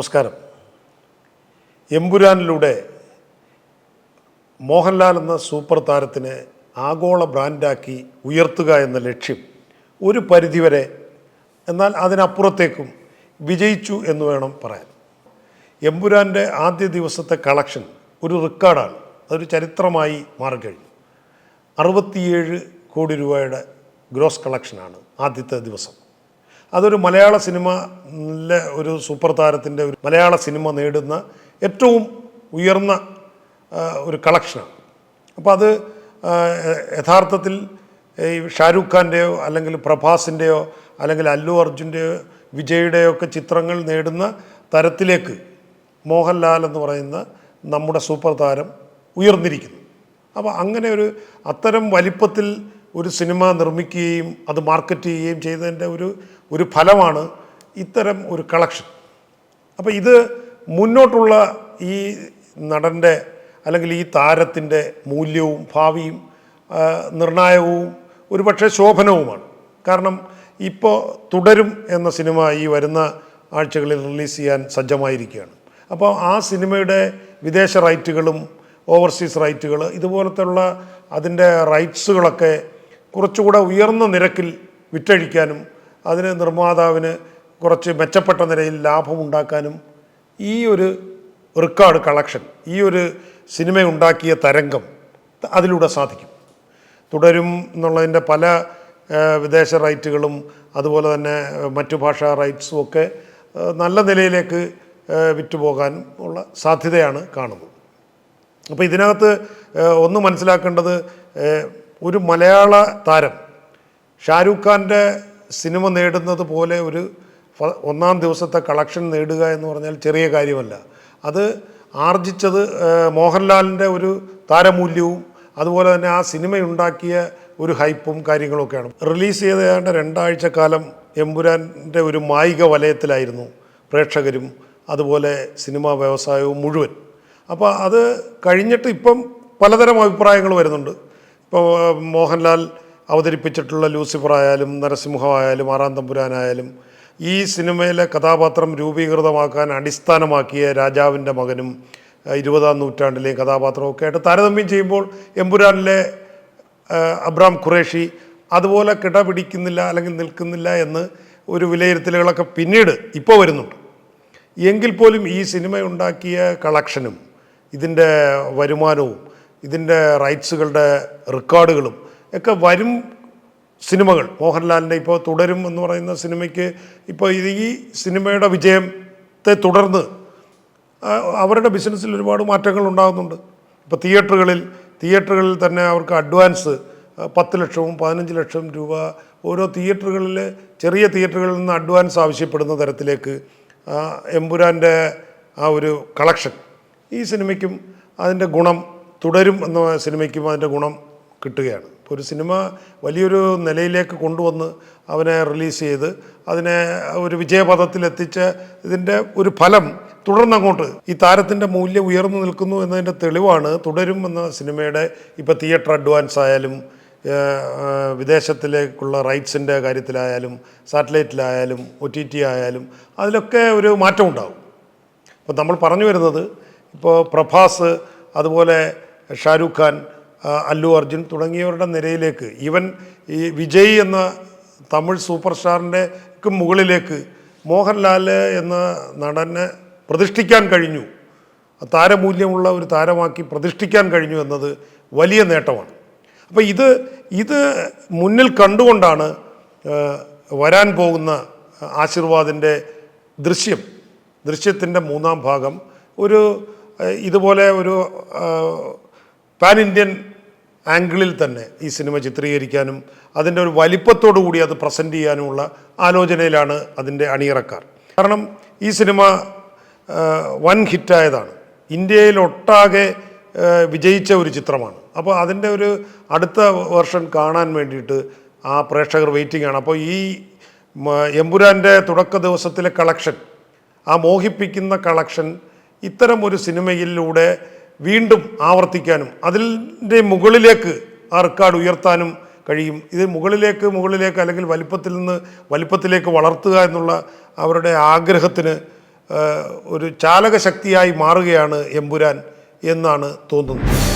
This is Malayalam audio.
നമസ്കാരം. എമ്പുരാനിലൂടെ മോഹൻലാൽ എന്ന സൂപ്പർ താരത്തിനെ ആഗോള ബ്രാൻഡാക്കി ഉയർത്തുക എന്ന ലക്ഷ്യം ഒരു പരിധിവരെ എന്നാൽ അതിനപ്പുറത്തേക്കും വിജയിച്ചു എന്ന് വേണം പറയാൻ. എമ്പുരാന്റെ ആദ്യ ദിവസത്തെ കളക്ഷൻ ഒരു റെക്കോർഡാണ്. അതൊരു ചരിത്രമായി മാറിക്കഴിഞ്ഞു. അറുപത്തിയേഴ് കോടി രൂപയുടെ ഗ്രോസ് കളക്ഷനാണ് ആദ്യത്തെ ദിവസം. അതൊരു മലയാള സിനിമയിലെ ഒരു സൂപ്പർ താരത്തിന്റെ ഒരു മലയാള സിനിമ നേടുന്ന ഏറ്റവും ഉയർന്ന ഒരു കളക്ഷനാണ്. അപ്പോൾ അത് യഥാർത്ഥത്തിൽ ഈ ഷാരൂഖ് ഖാന്റെയോ അല്ലെങ്കിൽ പ്രഭാസിന്റെയോ അല്ലെങ്കിൽ അല്ലു അർജുന്റെയോ വിജയുടെയോ ഒക്കെ ചിത്രങ്ങൾ നേടുന്ന തരത്തിലേക്ക് മോഹൻലാൽ എന്ന് പറയുന്ന നമ്മുടെ സൂപ്പർ താരം ഉയർന്നിരിക്കുന്നു. അപ്പോൾ അങ്ങനെ ഒരു അത്തരം വലിപ്പത്തിൽ ഒരു സിനിമ നിർമ്മിക്കുകയും അത് മാർക്കറ്റ് ചെയ്യുകയും ചെയ്തതിന്റെ ഒരു ഒരു ഫലമാണ് ഇത്തരം ഒരു കളക്ഷൻ. അപ്പോൾ ഇത് മുന്നോട്ടുള്ള ഈ നടന്റെ അല്ലെങ്കിൽ ഈ താരത്തിന്റെ മൂല്യവും ഭാവിയും നിർണായകവും ഒരുപക്ഷെ ശോഭനവുമാണ്. കാരണം ഇപ്പോൾ തുടരും എന്ന സിനിമ ഈ വരുന്ന ആഴ്ചകളിൽ റിലീസ് ചെയ്യാൻ സജ്ജമായിരിക്കുകയാണ്. അപ്പോൾ ആ സിനിമയുടെ വിദേശ റൈറ്റുകളും ഓവർസീസ് റൈറ്റുകൾ ഇതുപോലത്തുള്ള അതിന്റെ റൈറ്റ്സുകളൊക്കെ കുറച്ചുകൂടെ ഉയർന്ന നിരക്കിൽ വിറ്റഴിക്കാനും അതിന് നിർമ്മാതാവിന് കുറച്ച് മെച്ചപ്പെട്ട നിലയിൽ ലാഭമുണ്ടാക്കാനും ഈ ഒരു റെക്കോർഡ് കളക്ഷൻ ഈ ഒരു സിനിമ ഉണ്ടാക്കിയ തരംഗം അതിലൂടെ സാധിക്കും. തുടരും എന്നുള്ളതിന്റെ പല വിദേശ റൈറ്റുകളും അതുപോലെ തന്നെ മറ്റു ഭാഷാ റൈറ്റ്സും ഒക്കെ നല്ല നിലയിലേക്ക് വിറ്റുപോകാനും ഉള്ള സാധ്യതയാണ് കാണുന്നത്. അപ്പോൾ ഇതിനകത്ത് ഒന്ന് മനസ്സിലാക്കേണ്ടത് ഒരു മലയാള താരം ഷാരൂഖ് ഖാന്റെ സിനിമ നേടുന്നത് പോലെ ഒരു ഒന്നാം ദിവസത്തെ കളക്ഷൻ നേടുക എന്ന് പറഞ്ഞാൽ ചെറിയ കാര്യമല്ല. അത് ആർജിച്ചത് മോഹൻലാലിന്റെ ഒരു താരമൂല്യവും അതുപോലെ തന്നെ ആ സിനിമയുണ്ടാക്കിയ ഒരു ഹൈപ്പും കാര്യങ്ങളൊക്കെയാണ്. റിലീസ് ചെയ്ത ഏതാണ്ട് രണ്ടാഴ്ച കാലം എമ്പുരാന്റെ ഒരു മായിക വലയത്തിലായിരുന്നു പ്രേക്ഷകരും അതുപോലെ സിനിമാ വ്യവസായവും മുഴുവൻ. അപ്പോൾ അത് കഴിഞ്ഞിട്ട് ഇപ്പം പലതരം അഭിപ്രായങ്ങൾ വരുന്നുണ്ട്. ഇപ്പോൾ മോഹൻലാൽ അവതരിപ്പിച്ചിട്ടുള്ള ലൂസിഫർ ആയാലും നരസിംഹം ആയാലും ആറാം തമ്പുരാനായാലും ഈ സിനിമയിലെ കഥാപാത്രം രൂപീകൃതമാക്കാൻ അടിസ്ഥാനമാക്കിയ രാജാവിന്റെ മകനും ഇരുപതാം നൂറ്റാണ്ടിലെയും കഥാപാത്രവും ഒക്കെ ആയിട്ട് താരതമ്യം ചെയ്യുമ്പോൾ എമ്പുരാനിലെ അബ്രാം ഖുറേഷി അതുപോലെ കിടപിടിക്കുന്നില്ല അല്ലെങ്കിൽ നിൽക്കുന്നില്ല എന്ന് ഒരു വിലയിരുത്തലുകളൊക്കെ പിന്നീട് ഇപ്പോൾ വരുന്നുണ്ട്. എങ്കിൽ പോലും ഈ സിനിമ ഉണ്ടാക്കിയ കളക്ഷനും ഇതിന്റെ വരുമാനവും ഇതിന്റെ റൈറ്റ്സുകളുടെ റെക്കോർഡുകളും ഒക്കെ വരും സിനിമകൾ. മോഹൻലാലിന്റെ ഇപ്പോൾ തുടരും എന്ന് പറയുന്ന സിനിമയ്ക്ക് ഇപ്പോൾ ഈ സിനിമയുടെ വിജയത്തെ തുടർന്ന് അവരുടെ ബിസിനസ്സിൽ ഒരുപാട് മാറ്റങ്ങൾ ഉണ്ടാകുന്നുണ്ട്. ഇപ്പോൾ തിയേറ്ററുകളിൽ തിയേറ്ററുകളിൽ തന്നെ അവർക്ക് അഡ്വാൻസ് പത്ത് ലക്ഷവും പതിനഞ്ച് ലക്ഷം രൂപ ഓരോ തിയേറ്ററുകളിൽ ചെറിയ തിയേറ്ററുകളിൽ നിന്ന് അഡ്വാൻസ് ആവശ്യപ്പെടുന്ന തരത്തിലേക്ക് എമ്പുരാന്റെ ആ ഒരു കളക്ഷൻ. ഈ സിനിമയ്ക്കും അതിന്റെ ഗുണം തുടരും എന്ന സിനിമയ്ക്കും അതിന്റെ ഗുണം കിട്ടുകയാണ്. ഇപ്പോൾ ഒരു സിനിമ വലിയൊരു നിലയിലേക്ക് കൊണ്ടുവന്ന് അവനെ റിലീസ് ചെയ്ത് അതിനെ ഒരു വിജയപഥത്തിലെത്തിച്ച് ഇതിന്റെ ഒരു ഫലം തുടർന്നങ്ങോട്ട് ഈ താരത്തിന്റെ മൂല്യം ഉയർന്നു നിൽക്കുന്നു എന്നതിന്റെ തെളിവാണ് തുടരും എന്ന സിനിമയുടെ ഇപ്പോൾ തിയേറ്റർ അഡ്വാൻസ് ആയാലും വിദേശത്തിലേക്കുള്ള റൈറ്റ്സിന്റെ കാര്യത്തിലായാലും സാറ്റലൈറ്റിലായാലും ഒ ടി ടി ആയാലും അതിലൊക്കെ ഒരു മാറ്റം അപ്പോൾ നമ്മൾ പറഞ്ഞു വരുന്നത് ഇപ്പോൾ പ്രഭാസ് അതുപോലെ ഷാരൂഖ് ഖാൻ അല്ലു അർജുൻ തുടങ്ങിയവരുടെ നിരയിലേക്ക് ഈവൻ ഈ വിജയ് എന്ന തമിഴ് സൂപ്പർ സ്റ്റാറിന്റെ മുകളിലേക്ക് മോഹൻലാൽ എന്ന നടനെ പ്രതിഷ്ഠിക്കാൻ കഴിഞ്ഞു. താരമൂല്യമുള്ള ഒരു താരമാക്കി പ്രതിഷ്ഠിക്കാൻ കഴിഞ്ഞു എന്നത് വലിയ നേട്ടമാണ്. അപ്പോൾ ഇത് ഇത് മുന്നിൽ കണ്ടുകൊണ്ടാണ് വരാൻ പോകുന്ന ആശീർവാദിന്റെ ദൃശ്യം ദൃശ്യത്തിന്റെ മൂന്നാം ഭാഗം. ഒരു ഇതുപോലെ ഒരു പാൻ ഇന്ത്യൻ ആംഗിളിൽ തന്നെ ഈ സിനിമ ചിത്രീകരിക്കാനും അതിന്റെ ഒരു വലിപ്പത്തോടു കൂടി അത് പ്രസന്റ് ചെയ്യാനുമുള്ള ആലോചനയിലാണ് അതിന്റെ അണിയറക്കാർ. കാരണം ഈ സിനിമ വൻ ഹിറ്റായതാണ്. ഇന്ത്യയിലൊട്ടാകെ വിജയിച്ച ഒരു ചിത്രമാണ്. അപ്പോൾ അതിന്റെ ഒരു അടുത്ത വെർഷൻ കാണാൻ വേണ്ടിയിട്ട് ആ പ്രേക്ഷകർ വെയിറ്റിംഗ് ആണ് അപ്പോൾ ഈ എമ്പുരാന്റെ തുടക്ക ദിവസത്തിലെ കളക്ഷൻ ആ മോഹിപ്പിക്കുന്ന കളക്ഷൻ ഇത്തരം ഒരു സിനിമയിലൂടെ വീണ്ടും ആവർത്തിക്കാനും അതിന്റെ മുകളിലേക്ക് ആ റെക്കോർഡ് ഉയർത്താനും കഴിയും. ഇത് മുകളിലേക്ക് മുകളിലേക്ക് അല്ലെങ്കിൽ വലിപ്പത്തിൽ നിന്ന് വലിപ്പത്തിലേക്ക് വളർത്തുക എന്നുള്ള അവരുടെ ആഗ്രഹത്തിന് ഒരു ചാലകശക്തിയായി മാറുകയാണ് എമ്പുരാൻ എന്നാണ് തോന്നുന്നത്.